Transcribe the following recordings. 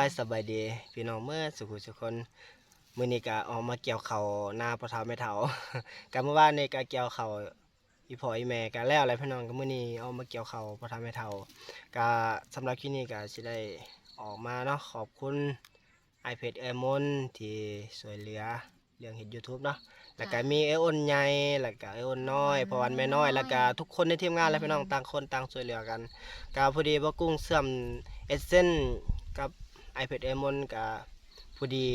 ายสบายดีพี่น้องเมื่อสุขุสุคนมือนี้ก็ออกมาเกี่ยวเขาวนาพ่อเฒ่าแม่เฒ่าก็เมื่อวานนี้ก็เกี่ยวเขาอีพออีแม่ก็แล้วแหละพี่น้องก็มือนี้เอามาเกี่ยวเขาพ่อเฒ่าแม่เฒ่าก็สำหรับคลิปนี้ก็สิได้ออกมาเนาะขอบคุณ iPad Air m o n ที่ช่วยเหลือเรื่องเฮ็ด YouTube เนาะแล้วก็มีไออนใหญ่แล้วก็ไออนน้อยพราะวันแม่น้อย แล้วก็ทุกคนในทีมงานและพี่น้องต่างคนต่างช่วยเหลือกันก็พอดีบ่กุ้งเสื่อมเอเซน iPad Air m o n ก็พอดี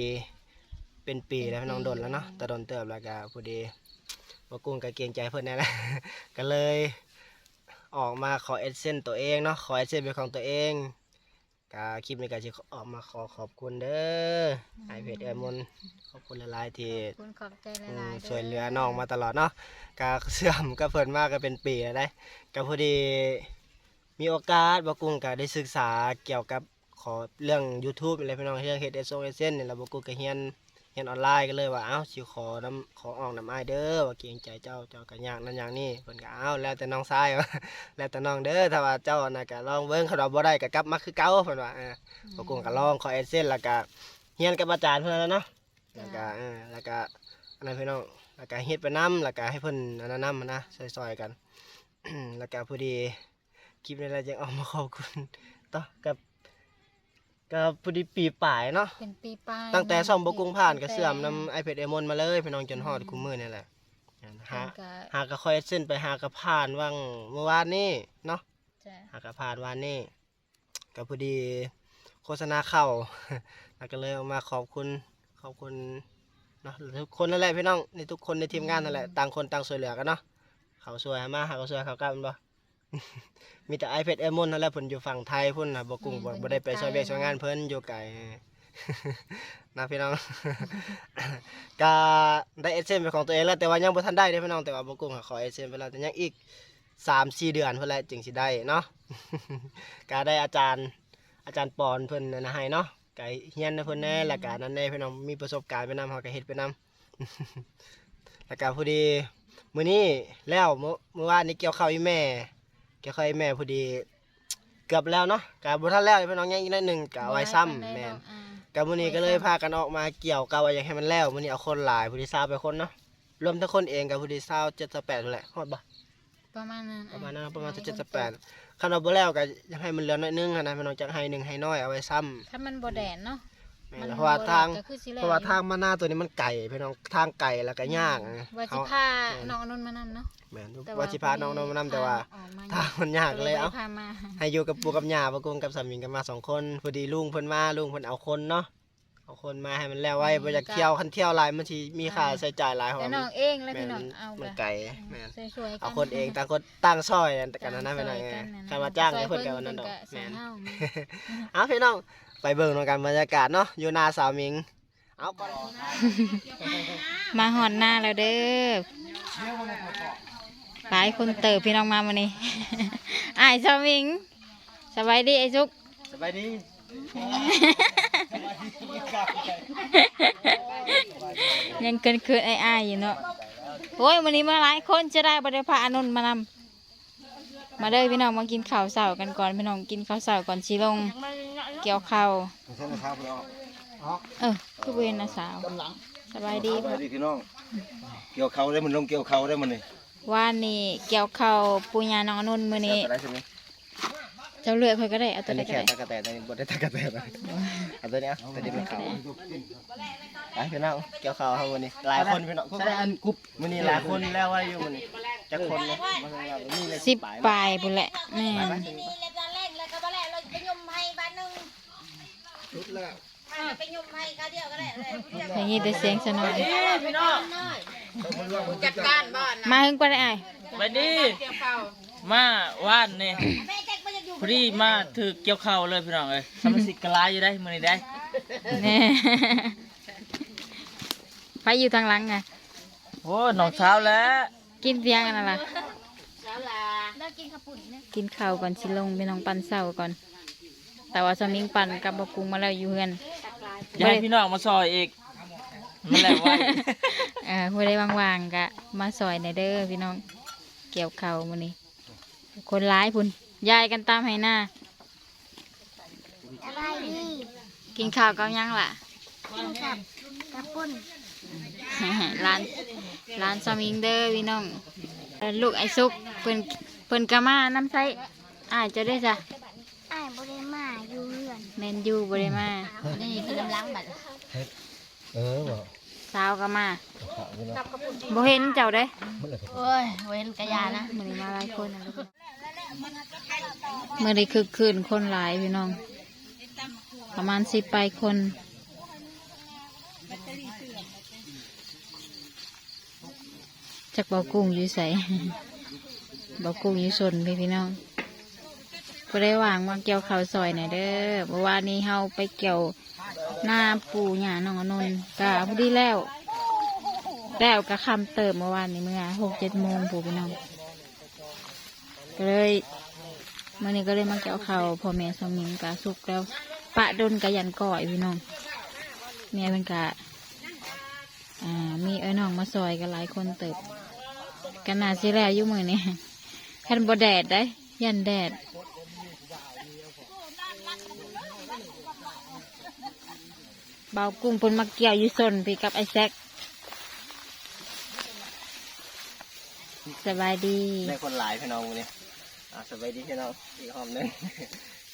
เป็นปีแล้วพี่น้องโดนแล้วเนาะแต่โดนเติบแล้วก็พอดีบ่กุ้งก็เกรงใจเพิ่นแน่แหละก็เลยออกมาขอเอเซนตัวเองเนาะขอเอเซนเป็นของตัวเองก็คลิปนี้ก็สิออกมาขอขอบคุณเด้อ iPad Air m o n ขอบคุณหลายๆที่คุณขอบใจหอืลามยๆช่วยเหลือน้องมาตลอดเนาะกาเสื่อมก็เพิ่นมากก็เป็นปีแล้วได้ก็พอดีมีโอกาสบ่กุ้งก็ได้ศึกษาเกี่ยวกับ ขอเรื่อง YouTube อะไรพี่น้องเรื่องเฮ็ดเอสโอเซนเนี่แหละบ่กุ้งก็เรียนเรียนออนไลน์ก็เลยว่าเอ้าสิขอนํขอออกน้ำอ้ายเด้อว่าเกรงใจเจ้าเจ้าก็ยากนั่นอย่างนี้เพิ่นก็เอ้าแล้วแต่น้องชายว่าแล้วแต่น้องเด้อถ้าว่าเจ้าน่ะก็ลองเบิ่งคันว่าบ่ได้ก็กลับมาคือเก่าเพิ่นว่าเออบ่กุ้งก็ลองขอเอเซนแล้วก็เรียนกับอาจารย์เพิ่นแล้วเนาะแล้วก็เออแล้วก็อันนั้นพี่น้องแล้วก็เฮ็ดไปน้ำแล้วก็ให้เพิ่นอันนั้นน้ำนะซอยๆกันแล้วก็พอดีคลิปนี้เราจะเอามาขอบคุณต่อกับ กับพอดีปีป่ายเนาะเป็นปีป้ายตั้งแต่ซ่อมบกุ้งผ่านก็ตั้งแต่เสื่อมนำ iPad Air มนมาเลยพี่น้องจนฮอดคุมมือนี่แหละหาเพิ่นก็หากระค่อยเส้นไปหากระผ่านว่างเมื่อวานนี้เนาะจะหากระผ่านวันนี้ก็พอดีโฆษณาเข้าแล้วก็เลยเอามาขอบคุณขอบคุณเนาะทุกคนนั่นแหละพี่น้องในทุกคนในทีมงานนั่นแหละต่างคนต่างช่วยเหลือกันเนาะเขาช่วยหามาหาเขาช่วยเขากลับแม่นบ่ มีแต่ iPad Air มนนั่นแหละเพิ่นอยู่ฝั่งไทยพุ่นน่ะบ่กุ้งบ่บ่ได้ไปช่วยเวียกช่วยงานเพิ่นอยู่ไกลนะพี่น้องก็ได้เอเซนเป็นของตัวเองแล้วแต่ว่ายังบ่ทันได้เด้อพี่น้องแต่ว่าบ่กุ้งก็ขอเอเซนไปแล้วแต่ยังอีกสามสี่เดือนเพื่อแหละจึงสิได้เนาะก็ได้อาจารย์อาจารย์ปอนเพิ่นนั่นนะให้เนาะก็เฮียนนะเพิ่นแน่แล้วก็นั่นแน่พี่น้องมีประสบการณ์ไปนำเฮาก็เฮ็ดไปนำแล้วก็พอดีมื้อนี้แล้วเมื่อเมื่อวานนี้เกี่ยวข้าวอีแม่ เกี่ยวข้าวอีแม่พอดี เกือบแล้วเนาะก็บ่ทันแล้วพี่น้องยังอีกนิดนึงก็เอาไว้ซ้ำแม่นอ่าก็มื้อนี้ก็เลยพากันออกมาเกี่ยวกับว่าอยากให้มันแล้วมื้อนี้เอาคนหลายผู้ที่ทราบไปคนเนาะรวมทั้งคนเองกับผู้ที่ทราบ78นั่นแหละฮอดบ่ประมาณนั้นประมาณนั้นประมาณเจ็ดสิบแปดคันเอาบ่แล้วก็อยากให้มันเหลือน้อยนึงหั้นนะพี่น้องจักให้หนึ่งให้น้อยเอาไว้ซ้ำถ้ามันบ่แดดเนาะ แม่มันนเพราะว่าทางบ่แดดก็คือสิแลเพราะว่าทางมาหน้าตัวนี้มันไก่พี่น้องทางไก่แล้วก็ยากอะว่าสิเขาพาน้องอนุนมานำเนาะแม่นแต่ว่าสิพาน้องๆมานำแต่ว่าออกมาทางมันยากเลยเอ้า พามาให้อยู่กับปู่กับย่าบ่กุงกับสามีกันมาสองคนพอดีลุงเพิ่นมาลุงเพิ่นเอาคนเนาะเอาคนมาให้มันแล้วไว้บ่อยากเที่ยวคันเที่ยวหลายมันสิมีค่าใช้จ่ายหลายเพราะแต่ว่าน้มัอนงเองแล้วแม่พี่นน้องเอามันไปไก่แม่นช่วยๆกันเอาคนเองต่างคนต่างซอยกันนะนะพี่น้องช่วยไงกัะใครมาจ้างให้ช่วยเพิ่นก็วันนั้นดอกเพิ่แม่นสอนเฮาเอาพี่น้อง ไปเบิ่งนำกันบรรยากาศเนาะอยู่นาสาวมิง เอาก่อนมาหอนหน้าแล้วเด้อหลายคนเติบพี่น้องมาวันนี้ อ้ายสวิงสบายดีไอ้จุก สบายดียังเกินเกินไอ้อ้ายอยู่เนาะโอ้ยวันนี้มาหลายคนจะได้บริพาอานนท์มานำมาเด้อพี่น้องมากินข้าวเสากันก่อนพี่น้องกินข้าวเสาก่อนชีลง เกี่ยวข้าวใช่นะครับพี่น้องเออคือเวนนะสาวสบายดีสพ่วัอสดีพี่น้อง เกี่ยวเขาได้มันลงเกี่ยวเขาได้มันนี่ว่านนี่เกี่ยวข้าวปูญาน้องอนุ่นมื้อนี้อะไรใช่ไหมเจ้าเลือกค่อยก็ได้เอาตัอัวนใดนี้ก็แค่ได้ตะกะแตนอันนี้บ่ได้ตะกะแตนนะเอาตัวนี้เอาตัวนี้เป็นเขาไปพี่น้องเกี่ยวข้าวเฮาวันนี้หลายคนพี่น้องใช่อันกรุ๊ปมื้อนี้หลายคนแล้วว่าอยู่มื้อนี้จักคนเนาะมาทำงานนี่เลยสิบปลายปลายบุนแหละแม่ ชุดแล้วอ่าไปยมให้ก็เดียวก็ได้เลยอย่างนี้แต่เสียงสนอยจัดการบ้านมาถึงก็ได้อ้ายไปดิมาว่านนี่แม่แจ็คบ่อยากอยู่พอดีมาถือเกี่ยวเข่าวเลยพี่น้องเอ้ยสมาชิกกลายอยู่ได้มื้อนี้ได้แน่ไปอยู่ทางหลังไงโอ้น้องเช้าแล้ว กินเพียงกันนั่นล่ะแล้วกินข้าวปุ่นเนี่ยกินข้าวก่อนสิลงไปน้องปั่นเสาก่อน แต่ว่าสมิงปั่นกับบกุงมาแล้วอยู่เฮือนอยากให้พี่น้องมาซอยอีกมันแหละไว้เออผู้ใดว่างๆก็มาซอยในอยเด้อพี่น้องเกี่ยวข้าวมื้อนี้ คนร้ายพุ่นยายกันตามให้หน้าอะไรนี่กิกินข้าวกับหยังล่ะกับกระปุ่นร้านร้านซามิงเดอร์พี่น้องเอ่อลูกไอซุกเพิ่นเพิ่นกะมาน้ำใสอ้ายจะได้จ้ะ อ้ายบริมาอยู่เรือ นแมนยูบ่ได้มานี่คือกำลังบัดเออบ่สาวก็มาขาไปแล้วบ่เห็นเจ้าเด้มันเลยโอ้ยเว้นกระยานะมื้อนี้มาหลายคนนะลูกมื้อนี้คือคืนคนหลายพี่น้อง ประมาณสิบปลายคนจากบ่อกุ้งอยู่ใสบ่อกุ้งอยู่สนพี่พี่น้อง ก็ได้วางมาเกี่ยวข้าวซอยหน่อยเด้อเมื่อวานนี้เฮาไปเกี่ยวหน้าปูหญ้าน้องอนนท์กะพอดีแล้วแล้วกะคำเติมเมื่อวานนี้เมื่อหกเจ็ดโมงผู้พี่น้องก็เลยมื่อนี้ก็เลยมาเกี่ยวข้าวพ่อแม่สมิงกะสุกแล้ว ปะดนกะยันก่อยพี่น้องแม่เป็นกะอ่ามีเอ้น้องมาซอยกันหลายคนเติบกันนาสิแล้วอยู่มือนี่คันบ่แดดได้ ยันแดด เบากุ้งเพิ่นมาเกี่ยวอยู่ซนพี่กับไอ้แซกสบายดีได้คนหลายพี่น้องวันนี้อ่าสบายดีพี่น้องอีกหอมหนึง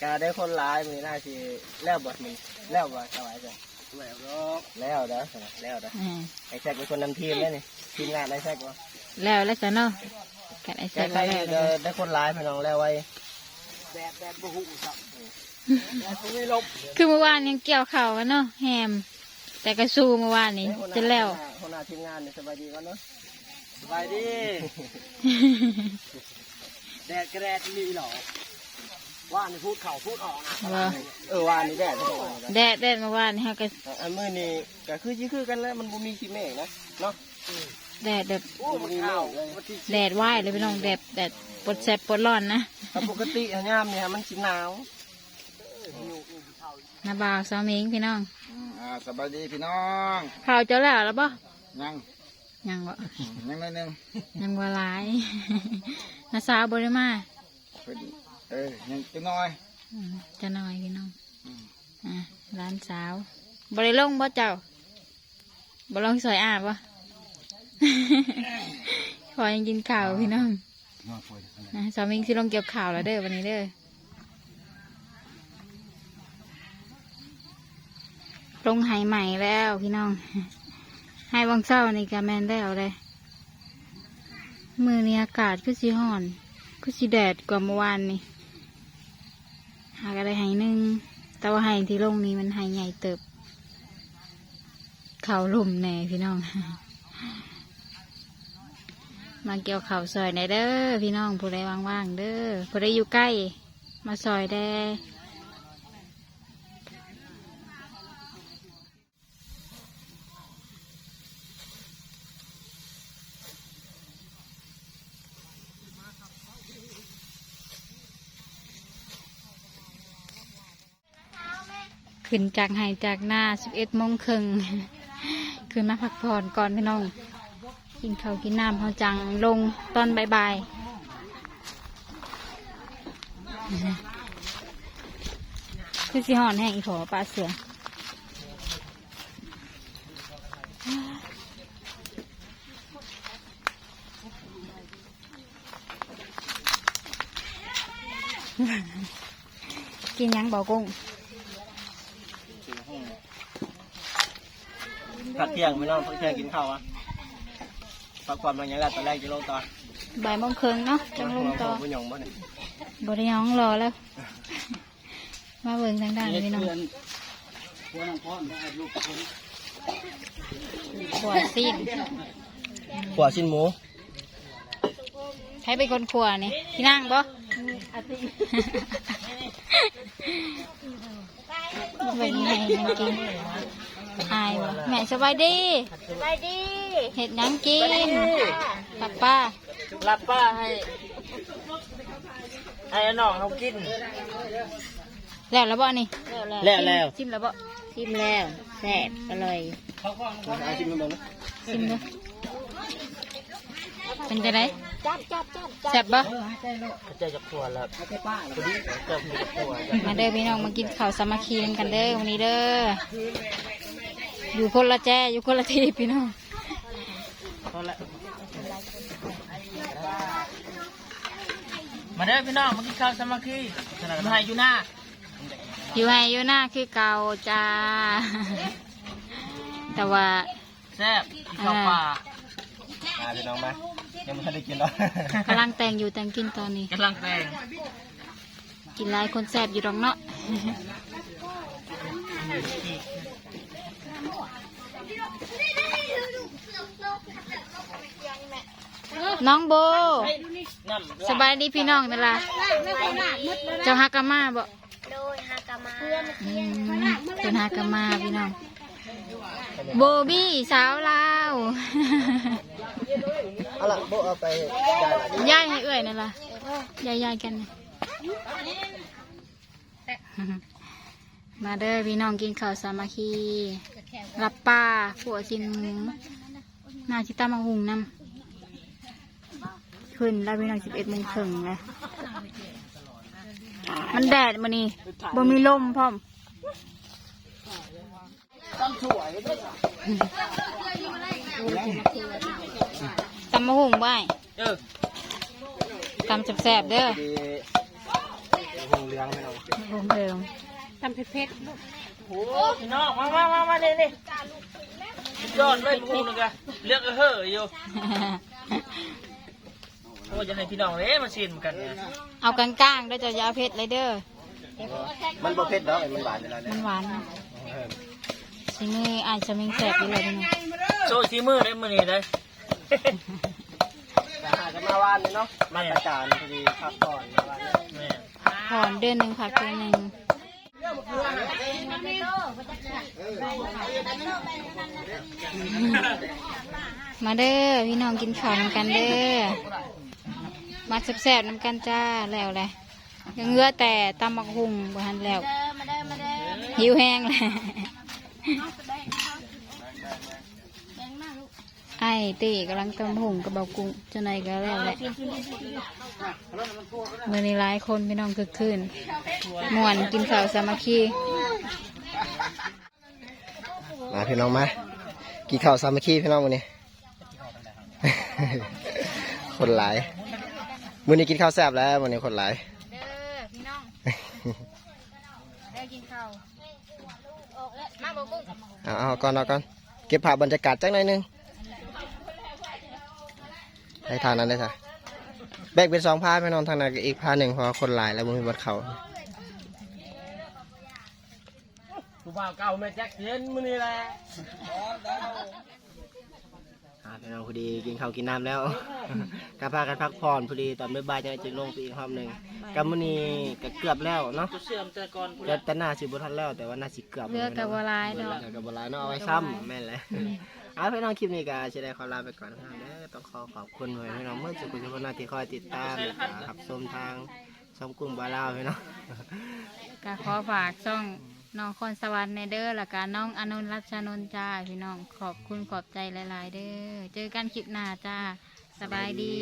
กาได้คนหลายมือน่าสิแล้วบทมันแล้วบ่สบายจ้ะแล้วแล้วเด้อแล้วเด้ออ่าไอ้แซกเป็นคนนำทีมได้นี่ทีมงานไอ้แซกวะแล้วแล้วจ้ะเนาะกันไอ้แซแค่กใครแล้วได้ได้คนหลายพี่น้องแล้วไว้ คือเมื่อวานยังเกี่ยวเข่าวกันเนาะแฮม แต่กระซูเมื่อวานนี้จะแล้วคนหน้าทีมงานนี่สบายดีก่อนเนาะสบายดี แดดกระแดดมีหรอว่านี่พูดเข่าพูดออกนะว่าเออว่านี่แดดไม่ต้องว่านะแดดแดดเมื่อวานนี้เขาก็อันมือนี่ก็คือยี่คือกันแล้วมันบ่มีขี้เมฆนะเนาะ แดดแบบบ่มีเมฆเลยแดดไหวเลยพี่น้องแดดแดดปวดแสบปวดร้อนนะแต่ปกติอะยามเนี่ยมันสิหนาวนาบาวสามิงพี่น้องอ่าสบายดีพี่น้องข่าวเจ้าแล้วแล้วปะยังยังวะยังนิดนึงยังว่าร้ายนาสาวบริมาพอดีเออยังจะน้อยอืมจะน้อยพี่น้องอืมอะร้านสาวบริลงบ่เจ้าบริลงสวยอาบปะขอยังกินข้าวพี่น้องน้อยพอดีนะสามิงสิลงเก็บข่าวแล้วเด้อวันนี้เด้อลงไหใหม่แล้วพี่น้องให้วังเศร้านี่กาแมนได้เอาเลยมือนี้อากาศคือสีห่อนคือสีแดดกว่าเมื่อวานนี่หากอะไรไหหนึ่งแต่ว่าไหที่ลงนี้มันไหใหญ่เติบ เขาลุ่มแน่พี่น้อง มาเกี่ยวเข่าซอยในเด้อพี่น้องผู้ใดว่างๆเด้อผู้ใดอยู่ใกล้ มาซอยแด้ขึ้นจากไห้จากหน้าสิบเอ็ดโมงครึ่งขึ้นมาพักผ่อนก่อนพี่น้อง กินข้าวกินน้ำเขาจังลงตอนบ่ายๆคือสิหอนแห้งอีขอปลาเสือกินยังเบากุ้งพักเที่ยงพี่นองพักเที่ยงกินข้าวอะ พักความบางอย่างแรกตอนแรกจะลงตอนบ่ายโมงครึ่งเนาะจังลงต่อบุญหยงบ่เนี่ยบริยองรอแล้ว มาเบิ่งทางด้านพี่น้องขวซีนขวาชิ้นหมูใช้เป็นคนขวนี่พี่นั่งบ่เบิ่งให้มันกินอายบ่แม่สบายดีสบายดี เห็ดหยังกินป้าป้ารับป้าให้ให้น้องเขากิน แล้วแล้วบ่นี่แล้วแล้วชิมแล้วบ่ชิมแล้วแซ่บอร่อยเอาชิ้นมาเบิ่งนะชิมดูเป็นจะไดแซ่บบ่เจอจากครัวแล้วพอดีเจอพี่จากครัวมาเด้อพี่น้องมากินข้าวสามัคคีนำกันเด้อวันนี้เด้ออยู่คนละแจ้อยู่คนละที่พี่น้องพอละ มาเด้อพี่น้องมากินข้าวสามัคคีมาให้อยู่หน้าอยู่ให้อยู่หน้าคือเก่าจ้า แต่ว่าแซ่บกินข้าวปลามาพี่น้องมายังไม่ทันได้กินหรอกกำลังแต่งอยู่แต่งกินตอนนี้กำลังแต่งกินหลายคนแซ่บอยู่ดอกเนาะ น้องโบน้ำสบายดีพี่น้องนั่นล่ะเจ้าฮากามาบ่โดยฮากามาอืมเป็นฮากามาพี่น้อง โบบี้สาวลาวเอาล่ะโบเอาไปได้ละย่ายให้เอื่อยนั่นล่ะย่ายย่ายๆกันนะมาเด้อพี่น้องกินข้าวสามัคคีรับป้าผัวสินหมูนาชิตามาหุงนำ ขึ้นแล้วพี่น้องสิบเอ็ดโมงครึ่งเลยมันแดดมานี่บ่มีลมพร้อมตำมะหุงบ่ายเออตำแซ่บๆเด้อดีหงเหลืองพี่น้องหุงเดิมโอ้พี่น้องมามามามาเนี่ยเนี่ยสุดยอดเลยพูนึงอะเลือกเฮ้ออยู่ โอ้จะให้พี่น้องเอ้มาชิมกันเนี่ยเอากลางๆเด้อจะอยาเอาเผ็ดเลยเด้อมันบ่เผ็ดดอกไอ้มันหวานอยู่แล้วเนี่มัยนหวานนะสิมืออาจจะมีแสบอยู่เลยพี่น้องโซ่ซีมือได้มือนี่ได้จะหากันมาวานนี่เนาะมาตรการพอดีพักผ่อนมาวานนี่แม่ผ่อนเดือนหนึ่งผักเดือนหนึ่งมาเด้อพี่น้องกินข้าวนำกันเด้อ มาแซ่บๆนำกันจ้าแล้วแหละยังเหงือแต่ตำมักหุ่งบ่ทันแล้วเด้อมาเด้อมาเด้อหิวแห้งเลยไอ้ตีกำลังตำหุ่งกับเบากุ้งเจะไหนายก็แล้วแหละเมื่อนี้หลายคนพี่น้องคึกคืนม่วนกินข้าวสามัคคีมาพี่น้องมากินข้าวสามัคคีพี่น้องวันนี้ คนหลาย มื้อนี้กินข้าวแซ่บแล้ววันนี้คนหลายเด้อพี่น้องเด้อกินข้าวมาเบากุ้งเอาเอาก่อนเอาก่อนเก็บภาพบรรยากาศจักหน่อยหนึงให้ทางนั้นได้ค่ะแบ่งเป็นสองพาพี่น้องทางนั้นก็อีกพาหนึ่งเพราะว่าคนหลายแล้วมึงมีบนเขาผู้บ่าวเก่าแม่แจ็คเย็นมือนี่แหละอ่า พี่น้องพอดีกินข้าวกินน้ำแล้วกพากันพักผ่อนพอดีตอนบ่ายๆจะจึงลงไปอีกรอบหนึ่งกับมื้อนี้ก็เกือบแล้วเนาะตัวเสื่อมแต่ก่อนผู้แต่แต่น่าสิบ่ทันแล้วแต่ว่าน่าสิเกือบเลือกกับวลายดอกเลือกกับบ่หลายเนาะเอาไว้ซ้ำแม่นเลยเอาพี่น้องคลิปนี้ก็สิได้ขอลาไปก่อนนะครับเด้อต้องขอขอบคุณไว้พี่น้องเมื่อสุขทุกคนที่คอยติดตามนะครับชมทางช่องกุ้งบาลาวพี่น้องก็ขอฝากช่อง น้องคอนสวรรค์ในเด้อและกาน้องอนุรัชชนนท์จ้าพี่น้องขอบคุณขอบใจหลาย ๆ เด้อเจอกันคลิปหน้าจ้าสบายดี